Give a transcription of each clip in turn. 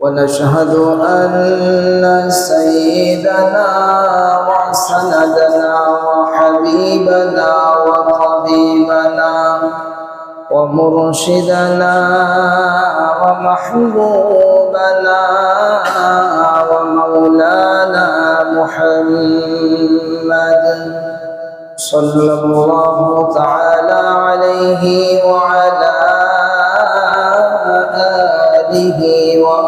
ونشهد أن سيدنا وسندنا وحبيبنا وطبيبنا ومرشدنا ومحبوبنا ومولانا محمد صلى الله تعالى عليه وعلى آله وأصحابه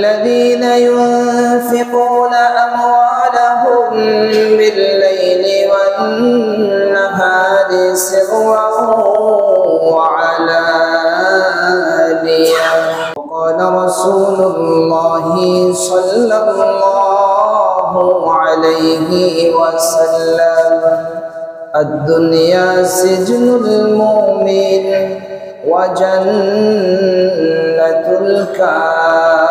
ينفقون أموالهم بالليل والنهار سرا وعلانية. وقال رسول الله صلى الله عليه وسلم الدنيا سجن المؤمن وجنة الكافر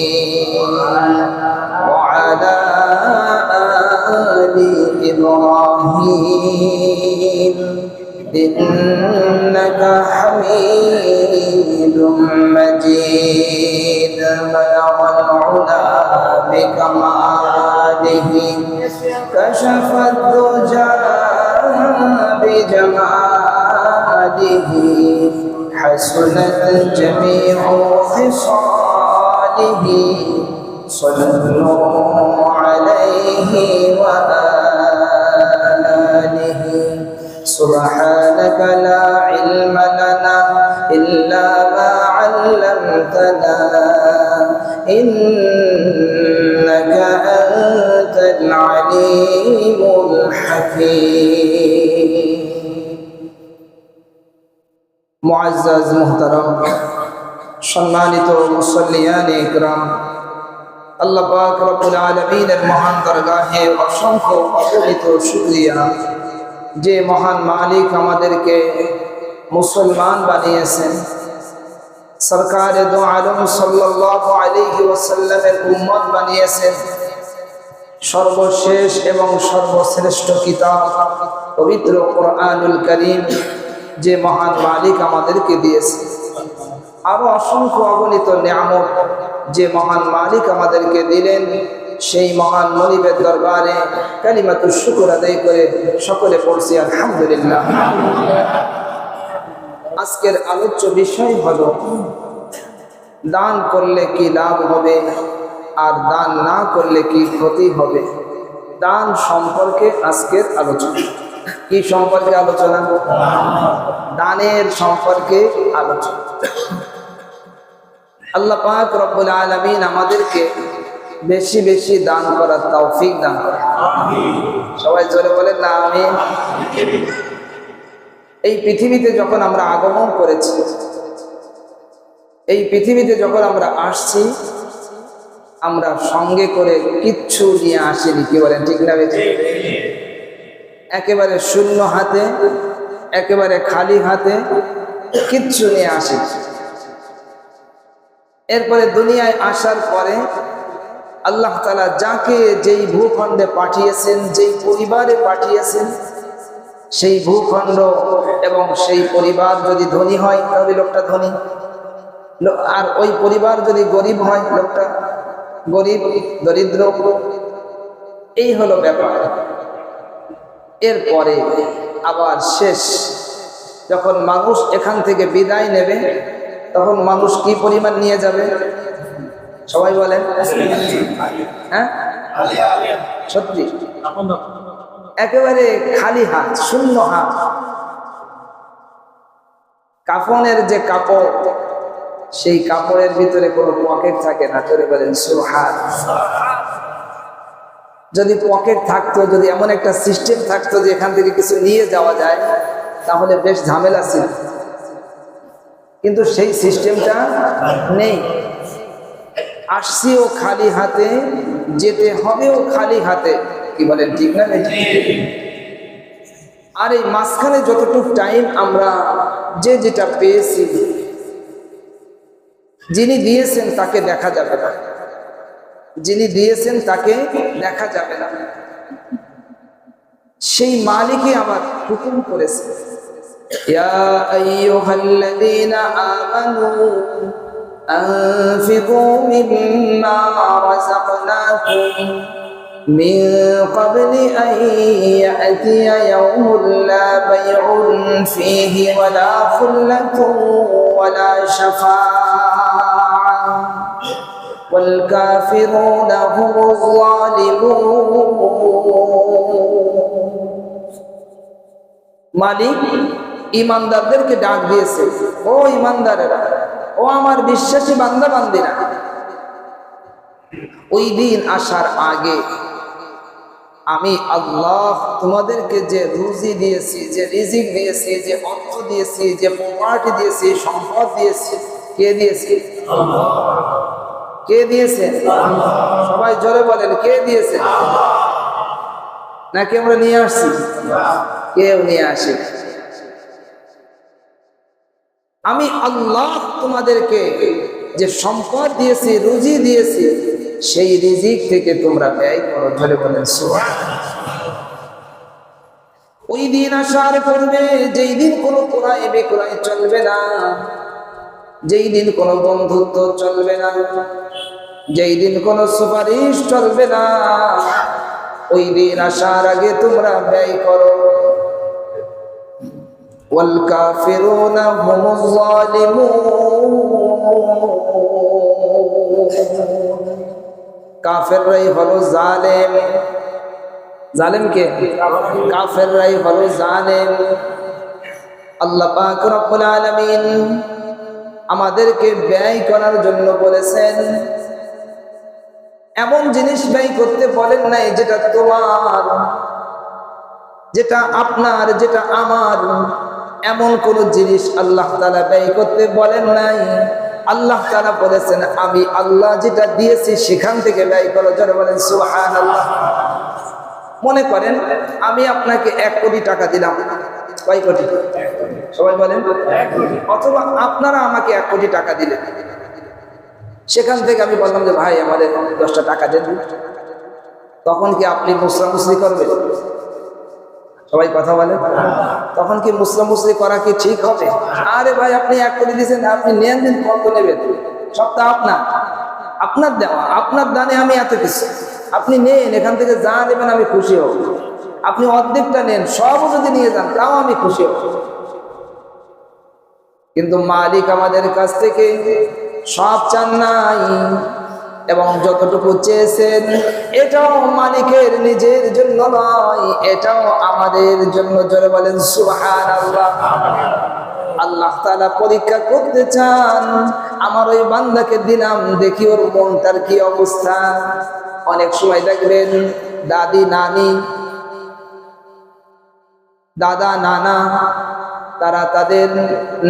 آل إبراهيم إنك حميد مجيد. بلغ العلا بكماله كشف الدجى بجماله حسنت جميع خصاله صلوا عليه وآله سبحانك لا علم لنا إلا ما علمتنا إنك أنت العليم الحكيم মুআজ্জাজ মুহতারাম সম্মানিত মুসল্লিয়ান ইকরাম আল্লাহ পাক রব্বুল আলামিনের মহান দরগাহে অসংখ্য অগণিত শুকরিয়া। যে মহান মালিক আমাদেরকে মুসলমান বানিয়েছেন। সরকার দো আলম সাল্লাল্লাহু আলাইহি ওয়াসাল্লামের উম্মত বানিয়েছেন। সর্বশেষ এবং সর্বশ্রেষ্ঠ কিতাব পবিত্র কোরআনুল করিম যে মহান মালিক আমাদেরকে দিয়েছে। আরও অসংখ্য অগণিত নিয়ামত যে মহান মালিক আমাদেরকে দিলেন, সেই মহান মনিবের দরবারে কালিমাতু শুকুর আদায় করে সকলে পড়ছি, আলহামদুলিল্লাহ। আজকের আলোচ্য বিষয় হলো, দান করলে কি লাভ হবে আর দান না করলে কি ক্ষতি হবে? দান সম্পর্কে আজকের আলোচনা। কি সম্পর্কে আলোচনা? দানের সম্পর্কে আলোচনা। আল্লাহ পাক রব্বুল আলামিন আমাদেরকে বেশি বেশি দান করার তৌফিক দান করে সবাই জোরে বলেন না আমি এই পৃথিবীতে যখন আমরা আগমন করেছি, এই পৃথিবীতে যখন আমরা আসছি, আমরা সঙ্গে করে কিচ্ছু নিয়ে আসিনি, কি বলেন, ঠিক না বেঠিক? একেবারে শূন্য হাতে, একেবারে খালি হাতে কিচ্ছু নিয়ে আসি এরপরে দুনিয়ায় আসার পরে আল্লাহ তালা যাকে যেই ভূখণ্ডে পাঠিয়েছেন, যেই পরিবারে পাঠিয়েছেন, সেই ভূখণ্ড এবং সেই পরিবার যদি ধনী হয়, তাহলে লোকটা ধনী। আর ওই পরিবার যদি গরিব হয়, লোকটা গরিব, দরিদ্র। এই হলো ব্যাপার। এরপরে আবার শেষ, যখন মানুষ এখান থেকে বিদায় নেবে তখন মানুষ কি পরিমাণ নিয়ে যাবে? সবাই বলেন। হ্যাঁ? সত্যি। একেবারে খালি হাত, শূন্য হাত। কাফনের যে কাপড়, সেই কাপড়ের ভিতরে কোনো পকেট থাকে না। চলে বলেন সুহার যদি পকেট থাকতো, যদি এমন একটা সিস্টেম থাকতো যে এখান থেকে কিছু নিয়ে যাওয়া যায়, তাহলে বেশ ঝামেলা ছিল। কিন্তু সেই সিস্টেমটা নেই। আসছিও খালি হাতে, যেতে হবেও খালি হাতে। কি বলেন, ঠিক না আর এই মাঝখানে যতটুকু টাইম আমরা যে যেটা পেয়েছি, যিনি দিয়েছেন তাকে দেখা যাবে না। যিনি দিয়েছেন তাকে দেখা যাবে না। সেই মালিকই আমার হুকুম করেছে। يا أيها الذين آمنوا أنفقوا مما رزقناكم من قبل أن يأتي يوم لا بيع فيه ولا خلة ولا شفاعة والكافرون هم الظالمون. مالك؟ ইমানদারদেরকে ডাক দিয়েছে, ও ইমানদারেরা, ও আমার বিশ্বাসী বান্দা বান্দিরা ওই দিন আসার আগে আমি আল্লাহ তোমাদেরকে যে রুজি দিয়েছি, যে রিজিক দিয়েছি, যে অর্থ দিয়েছি, যে প্রপার্টি দিয়েছি, সম্পদ দিয়েছি, কে দিয়েছি? কে দিয়েছে? সবাই জোরে বলেন, কে দিয়েছে? নাকি আমরা নিয়ে আসছি? কেউ নিয়ে আসে। আমি আল্লাহ তোমাদেরকে যে সম্পদ দিয়েছি, রুজি দিয়েছি, সেই রিজিক থেকে তোমরা ব্যয় করো, ধরে বলেন ওই দিন আসার করবে যেই দিন কোনো কোরআন বেকুরাই চলবে না, যেই দিন কোনো বন্ধুত্ব চলবে না, যেই দিন কোনো সুপারিশ চলবে না, ওই দিন আসার আগে তোমরা ব্যয় করো। والكافرون هم الظالمون কাফেররাই হলো জালেম জালেম কে কাফেররাই হলো জালেম আল্লাহ পাক রব্বুল আলামিন আমাদেরকে ব্যয় করার জন্য বলেছেন এমন জিনিস ব্যয় করতে বলেন নাই যেটা তোমার যেটা আপনার যেটা আমার এমন কোন জিনিস আল্লাহ তালা ব্যয় করতে বলেন নাই। আল্লাহ তালা বলেছেন, আমি আল্লাহ যেটা দিয়েছি সেখান থেকে ব্যয় করো। যারা বলেন সুহান আল্লাহ মনে করেন, আমি আপনাকে এক কোটি টাকা দিলাম। কয় কোটি? সবাই বলেন অথবা আপনারা আমাকে এক কোটি টাকা দিলেন। সেখান থেকে আমি বললাম যে, ভাই, আমাদের দশটা টাকা দেন। তখন কি আপনি মুসলামুসলি করবেন? সবাই কথা বলে? তখন কি মুসলাম মুসলি করা কি ঠিক হবে? আরে ভাই, আপনি এক কোটি দিয়েছেন, আপনি নেন দিন কত নেবেন? সবটা আপনার। আপনার দেওয়া, আপনার দানে আমি এত কিছু। আপনি নেন, এখান থেকে যা নেবেন আমি খুশি হব। আপনি অর্ধেকটা নেন, সবও যদি নিয়ে যান, তাও আমি খুশি হব। কিন্তু মালিক আমাদের কাছ থেকে সব চান নাই, এবং যতটুকু চেয়েছেন, এটাও মালিকের নিজের জন্য নয়, এটাও আমাদের জন্য বলেন সুহান আল্লাহ আল্লাহ পরীক্ষা করতে চান, আমার ওই বান্দাকে দিলাম, দেখি ওর মনটার কি অবস্থা। অনেক সময় দেখবেন, দাদি, নানি, দাদা, নানা, তারা তাদের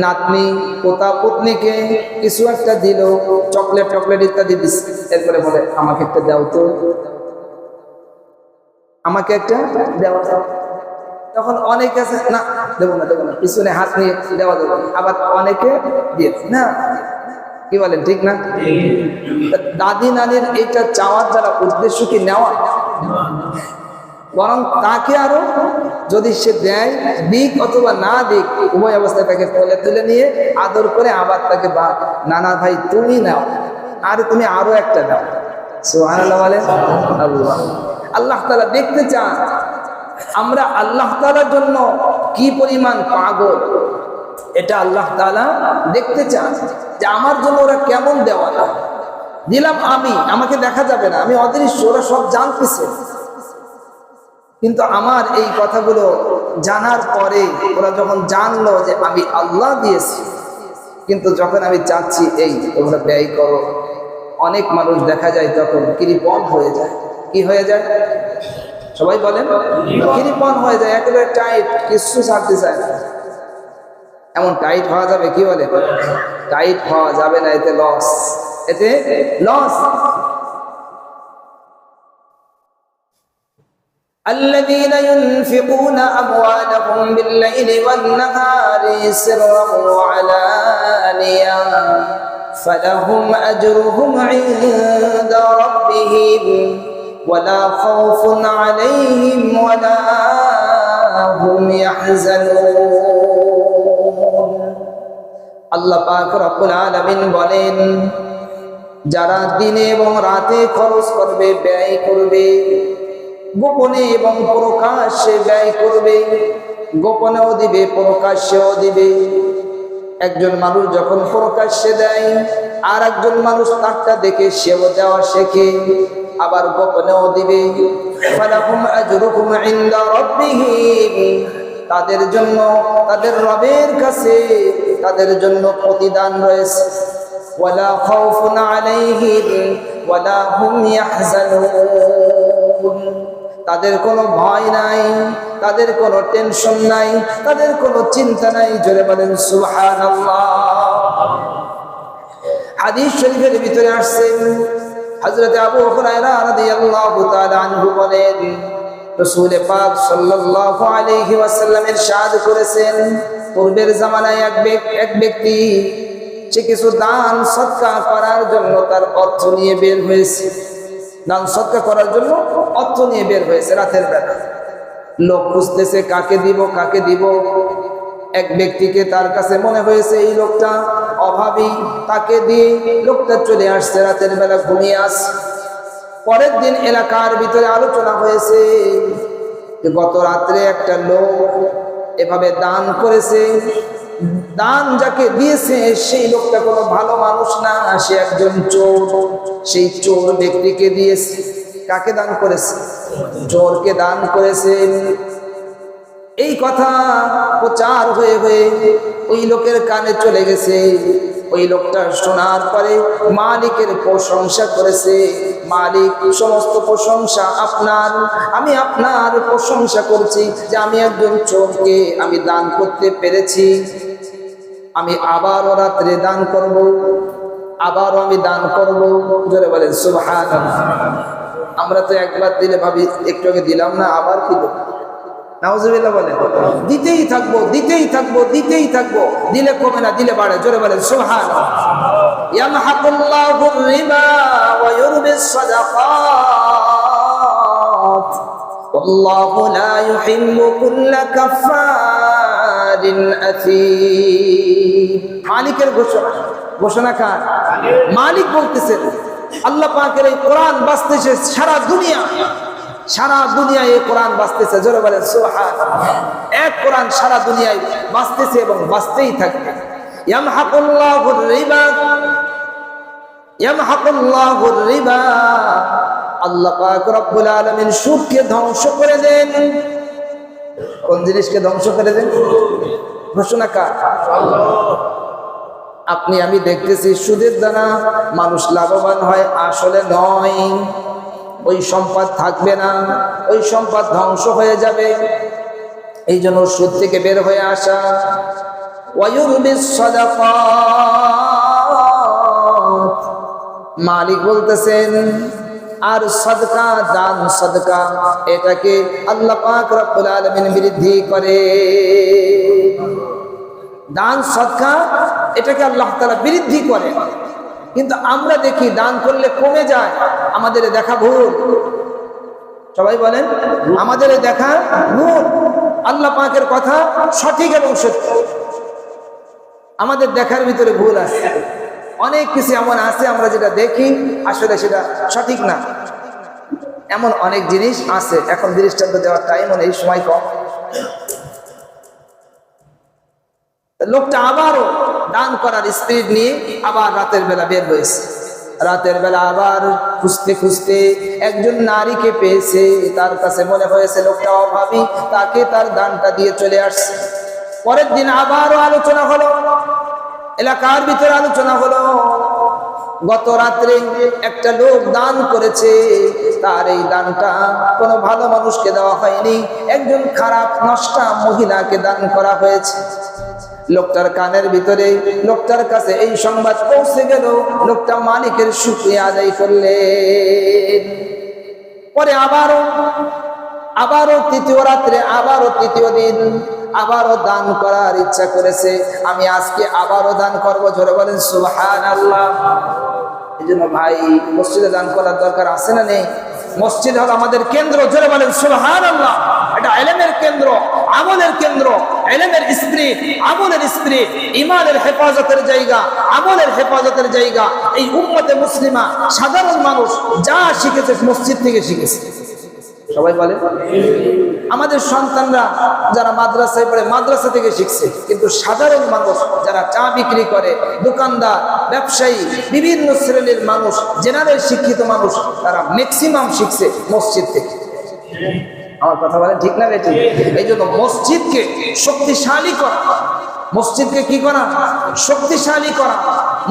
নাতনি, পোতা পত্নীকে কিছু একটা দিল, চকলেট, টকলেট ইত্যাদি দিচ্ছে। এরপরে বলে, আমাকে একটা দাও তো। আমাকে একটা দেওয়া দাও তখন অনেকে আছে, না, দেবো না দেবো না, পিছনে হাত নিয়ে দেওয়া দেবো আবার অনেকে দিয়েছে, না? কি বলেন, ঠিক না? দাদি নানির এইটা চাওয়ার যারা উদ্দেশ্য কি নেওয়া? বরং তাকে আরও যদি সে দেয়, দিক অথবা না দিক, উভয় অবস্থায় তাকে কোলে তুলে নিয়ে আদর করে আবার তাকে বা, নানা ভাই, তুমি নাও, আর তুমি আরও একটা সুবহানাল্লাহ বলেন আল্লাহ। আল্লাহ তাআলা দেখতে চান, আমরা আল্লাহ তালার জন্য কি পরিমাণ পাগল? এটা আল্লাহ তালা দেখতে চান যে আমার জন্য ওরা কেমন দেওয়া যায় দিলাম আমি, আমাকে দেখা যাবে না, আমি অদৃশ্য, ওরা সব জানতেছে। কিন্তু আমার এই কথাগুলো জানার পরে ওরা যখন জানলো যে আমি আল্লাহ দিয়েছি, কিন্তু যখন আমি চাচ্ছি, এই তোমরা ব্যয় করো। অনেক মানুষ দেখা যায় তখন কিরিপন হয়ে যায়। কি হয়ে যায় সবাই বলেন কিরিপন হয়ে যায় একেবারে টাইট কিছু ছাড়তে চায় না এমন টাইট হওয়া যাবে কি বলে টাইট হওয়া যাবে না এতে লস এতে লস الذين ينفقون أموالهم بالليل والنهار سرا وعلانيا فلهم أجرهم عند ربهم ولا خوف عليهم ولا هم يحزنون আল্লাহ পাক রব্বুল আলামিন বলেন যারা দিনে এবং রাতে খরচ করবে ব্যয় করবে গোপনে এবং প্রকাশ্যে ব্যয় করবে গোপনেও দিবে প্রকাশ্যেও দিবে একজন মানুষ যখন প্রকাশ্যে দেয় আর একজন মানুষ তারটা দেখে সেও দেওয়া শেখে আবার গোপনেও দিবে। তাদের জন্য তাদের রবের কাছে তাদের জন্য প্রতিদান রয়েছে। হুম তাদের কোনো ভয় নাই, তাদের কোনো টেনশন নাই, তাদের কোনো চিন্তা নাই, জোরে বলেন সুবহানাল্লাহ। হাদিস শরীফের ভিতরে আসছেন হযরত আবু হুরায়রা রাদিয়াল্লাহু তাআলা আনহু বলেন, রাসূল পাক সাল্লাল্লাহু আলাইহি ওয়াসাল্লাম ইরশাদ করেছেন, পূর্বের জামানায় এক ব্যক্তি এক ব্যক্তি সে কিছু দান, সৎকা করার জন্য তার অর্থ নিয়ে বের হয়েছে। দান, সৎকা করার জন্য অর্থ নিয়ে বের হয়েছে রাতের বেলা। লোক খুঁজতেছে, কাকে দিব কাকে দিব? এক ব্যক্তিকে তার কাছে মনে হয়েছে, এই লোকটা অভাবী, তাকে দিয়ে লোকটা চলে আসছে, রাতের বেলা ঘুমিয়ে আসছে পরের দিন এলাকার ভিতরে আলোচনা হয়েছে গত রাত্রে একটা লোক এভাবে দান করেছে। দান যাকে দিয়েছে, সেই লোকটা কোনো ভালো মানুষ না, সে একজন চোর। সেই চোর ব্যক্তিকে দিয়েছে। কাকে দান করেছে? চোরকে দান করেছেন এই কথা প্রচার হয়ে হয়ে ওই লোকের কানে চলে গেছে। ওই লোকটা শোনার পরে মালিকের প্রশংসা করেছে। মালিক, সমস্ত প্রশংসা আপনার। আমি আপনার প্রশংসা করছি যে আমি একজন চোরকে আমি দান করতে পেরেছি। আমি আবারও রাত্রে দান করব। আবারও আমি দান করব। জোরে বলেন সুবহান আমরা তো একবার দিলে ভাবি, একটু আগে দিলাম না, আবার কি দেবো নাউজুবিল্লাহ বলেন, দিতেই থাকব দিতেই থাকব দিতেই থাকব। দিলে কমে না, দিলে বাড়ে। জোরে বলেন সুবহান ইয়ামহাকুল্লাহু রিবা ওয়া ইউরবিস সাদাকাত। ওয়াল্লাহু লা ইউহিব্বু কুল্লা কাফফারিন আথীম মালিকের ঘোষণা ঘোষণা কার? মালিক বলতেছেন, আল্লাহ পাকের এই কোরআন বাঁচতেছে সারা দুনিয়া। সারা দুনিয়ায় এই কোরআন বাঁচতেছে। জোরে বলেন সুবহান এক কোরআন সারা দুনিয়ায় বাঁচতেছে এবং বাঁচতেই থাকবে। আল্লাহ আলামিন ধ্বংস করে দেন। কোন জিনিসকে ধ্বংস করে দেন? ঘোষণা কার? আপনি, আমি দেখতেছি সুদের দ্বারা মানুষ লাভবান হয়, আসলে নয়। ওই সম্পদ থাকবে না, ওই সম্পদ ধ্বংস হয়ে যাবে। এই জন্য সুদ থেকে বের হয়ে আসা। মালিক বলতেছেন, আর সদকা, দান সদকা, এটাকে আল্লাহ পাক রব্বুল আলামিন বৃদ্ধি করে। দান সদকা, এটাকে আল্লাহ তাআলা বৃদ্ধি করে। কিন্তু আমরা দেখি দান করলে কমে যায়, আমাদের দেখা ভুল। সবাই বলেন, আমাদের দেখা ভুল। আল্লাহ পাকের কথা সঠিক এবং সত্য। আমাদের দেখার ভিতরে ভুল আছে। অনেক কিছু এমন আছে, আমরা যেটা দেখি, আসলে সেটা সঠিক না। এমন অনেক জিনিস আছে, এখন দৃষ্টান্ত দেওয়ার টাইম নেই, সময় কম। লোকটা আবারও দান করার স্পিরিট নিয়ে আবার রাতের বেলা বের হয়েছে। রাতের বেলা আবার খুঁজতে খুঁজতে একজন নারীকে পেয়েছে। তার কাছে মনে হয়েছে লোকটা অভাবী, তাকে তার দানটা দিয়ে চলে আসছে। পরের দিন আবারও আলোচনা হলো। এলাকার ভিতরে আলোচনা হলো। গত রাত্রে একটা লোক দান করেছে। তার এই দানটা কোনো ভালো মানুষকে দেওয়া হয়নি। একজন খারাপ, নষ্টা মহিলাকে দান করা হয়েছে। লোকটার কানের ভিতরে, লোকটার কাছে এই সংবাদ পৌঁছে গেল। লোকটা মালিকের শুক্রিয়া আদায় করলেন। পরে আবারও আবারও তৃতীয় রাত্রে, আবারও তৃতীয় দিন, আবারও দান করার ইচ্ছা করেছে। আমি আজকে আবারও দান করব, জোরে বলেন সুহান আল্লাহ এই জন্য ভাই, মসজিদে দান করার দরকার আছে না নেই? মসজিদ হল আমাদের কেন্দ্র, জোরে বলেন সুহান আল্লাহ এটা এলেমের কেন্দ্র, আমলের কেন্দ্র। এলেমের স্ত্রী, আমলের স্ত্রী, ইমানের হেফাজতের জায়গা, আমলের হেফাজতের জায়গা। এই উম্মতে মুসলিমা, সাধারণ মানুষ যা শিখেছে মসজিদ থেকে শিখেছে। সবাই বলে? আমাদের সন্তানরা যারা মাদ্রাসায় পড়ে, মাদ্রাসা থেকে শিখছে। কিন্তু সাধারণ মানুষ যারা চা বিক্রি করে, দোকানদার, ব্যবসায়ী, বিভিন্ন শ্রেণির মানুষ জেনারেল শিক্ষিত মানুষ, তারা ম্যাক্সিমাম শিখছে মসজিদ থেকে। আমার কথা বলেন ঠিক না বেটি? এই জন্য মসজিদকে শক্তিশালী করা, মসজিদকে কি করা? শক্তিশালী করা।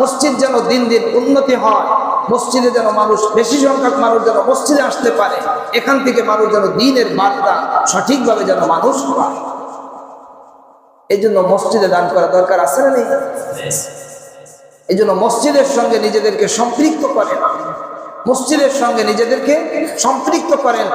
মসজিদ যেন দিন দিন উন্নতি হয়, মসজিদে যেন মানুষ, বেশি সংখ্যক মানুষ যেন মসজিদে আসতে পারে, এখান থেকে মানুষ যেন দিনের বার্তা সঠিকভাবে যেন মানুষ এই জন্য মসজিদে দান করা দরকার আছে না নেই? এই জন্য মসজিদের সঙ্গে নিজেদেরকে সম্পৃক্ত করেন মসজিদের সঙ্গে নিজেদেরকে সম্পৃক্ত করেন।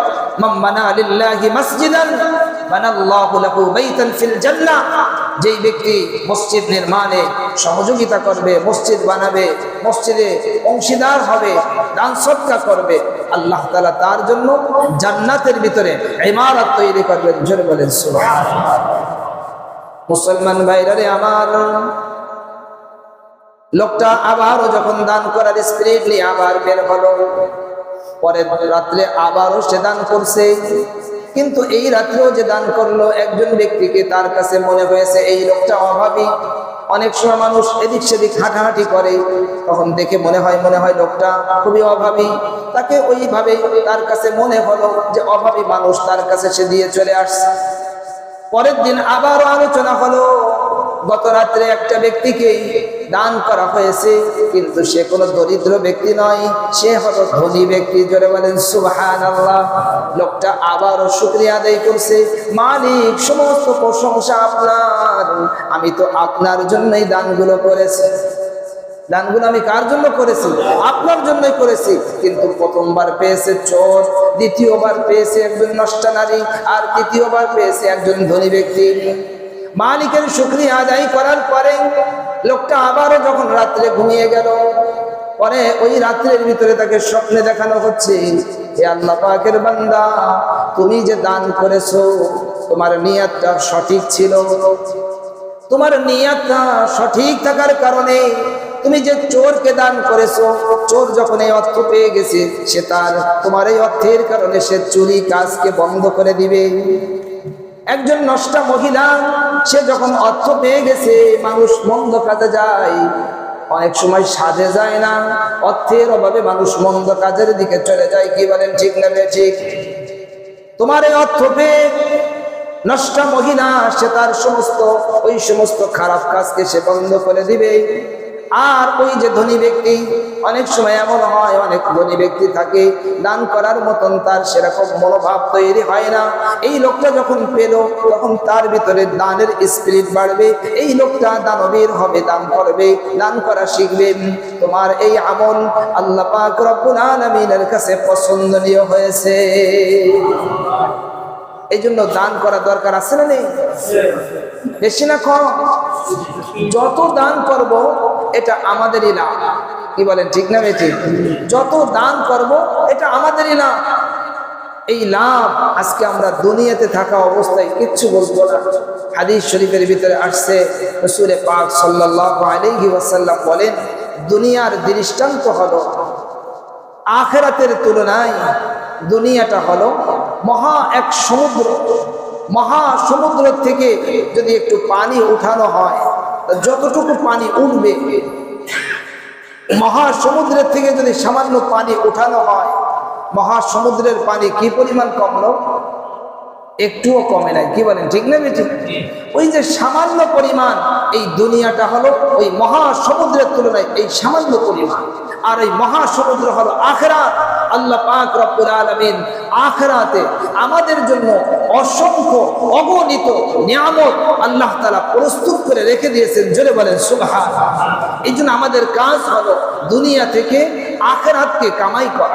যেই ব্যক্তি মসজিদ নির্মাণে সহযোগিতা করবে, মসজিদ বানাবে, মসজিদে অংশীদার হবে, দান সৎকা করবে, আল্লাহ তাআলা তার জন্য জান্নাতের ভিতরে ইমারত তৈরি করবেন। জোরে বলেন মুসলমান ভাইরা রে আমার লোকটা আবারও যখন দান করার স্পিরিট নিয়ে আবার বের হলো, পরের রাত্রে আবারও সে দান করছে। কিন্তু এই রাত্রেও যে দান করল, একজন ব্যক্তিকে তার কাছে মনে হয়েছে, এই লোকটা অভাবী। অনেক সময় মানুষ এদিক সেদিক হাঁটাহাঁটি করে, তখন দেখে মনে হয় মনে হয় লোকটা খুবই অভাবী। তাকে ওইভাবে তার কাছে মনে হলো যে অভাবী মানুষ তার কাছে সে দিয়ে চলে আসছে। পরের দিন আবারও আলোচনা হলো। গত রাত্রে একটা ব্যক্তিকে দান করা হয়েছে, কিন্তু সে কোনো দরিদ্র ব্যক্তি নয়, সে হলো ধনী ব্যক্তি। জোরে বলেন সুবহান আল্লাহ লোকটা আবারও শুক্রিয়া আদায় করছে, মালিক, সমস্ত প্রশংসা আপনার, আমি তো আপনার জন্যই দানগুলো করেছি। দানগুলো আমি কার জন্য করেছি? আপনার জন্যই করেছি, কিন্তু প্রথমবার পেয়েছে চোর, দ্বিতীয়বার পেয়েছে একজন নষ্টা নারী, আর তৃতীয়বার পেয়েছে একজন ধনী ব্যক্তি। মালিকের শুক্রিয়া আদায় করার পরে লোকটা আবারও যখন রাত্রে ঘুমিয়ে গেল, পরে ওই রাত্রের ভিতরে তাকে স্বপ্নে দেখানো হচ্ছে, হে আল্লাহ পাকের বান্দা, তুমি যে দান করেছ, তোমার নিয়াতটা সঠিক ছিল। তোমার নিয়াতটা সঠিক থাকার কারণে তুমি যে চোরকে দান করেছ, চোর যখন এই অর্থ পেয়ে গেছে, সে তার, তোমার এই অর্থের কারণে সে চুরি কাজকে বন্ধ করে দিবে। একজন নষ্টা মহিলা, সে যখন অর্থ পেয়ে গেছে, মানুষ মন্দ কাজে যায়। অনেক সময় সাজে যায় না, অর্থের অভাবে মানুষ মন্দ কাজের দিকে চলে যায়। কি বলেন ঠিক না ঠিক? তোমার এই অর্থ পেয়ে নষ্টা মহিলা, সে তার সমস্ত, ওই সমস্ত খারাপ কাজকে সে বন্ধ করে দিবে। আর ওই যে ধনী ব্যক্তি, অনেক সময় এমন হয়, অনেক ধনী ব্যক্তি থাকে, দান করার মতন তার সেরকম মনোভাব তৈরি হয় না। এই লোকটা যখন পেল, তখন তার ভিতরে দানের স্পিরিট বাড়বে। এই লোকটা দানবীর হবে, দান করবে, দান করা শিখবে। তোমার এই আমল আল্লাহ পাক রব্বুল আলামিনের কাছে পছন্দনীয় হয়েছে। এই জন্য দান করা দরকার আছে না নেই? বেশি না কম? যত দান করব এটা আমাদেরই লাভ কি বলেন, ঠিক না বেঠিক যত দান করব, এটা আমাদেরই লাভ এই লাভ আজকে আমরা দুনিয়াতে থাকা অবস্থায় কিচ্ছু বলব না। হাদিস শরীফের ভিতরে আসছে রসুলে পাক আলাইহি ওয়াসাল্লাম বলেন, দুনিয়ার দৃষ্টান্ত হলো আখেরাতের তুলনায় দুনিয়াটা হলো মহা এক সমুদ্র। মহা সমুদ্র থেকে যদি একটু পানি উঠানো হয় যতটুকু পানি উঠবে, মহাসমুদ্রের থেকে যদি সামান্য পানি উঠানো হয়, মহাসমুদ্রের পানি কি পরিমাণ কমলো? একটুও কমে নাই, কি বলেন, ঠিক না বেঠিক ওই যে সামান্য পরিমাণ এই দুনিয়াটা হলো, ওই মহাসমুদ্রের তুলনায় এই সামান্য পরিমাণ। আর এই মহাসমুদ্র হল আখরাত। আল্লাহ পাক রব্বুল আলমিন আখরাতে আমাদের জন্য অসংখ্য অগণিত নিয়ামত আল্লাহ তালা প্রস্তুত করে রেখে দিয়েছেন। জোরে বলেন সুভা এই জন্য আমাদের কাজ হলো দুনিয়া থেকে আখরাতকে কামাই করা।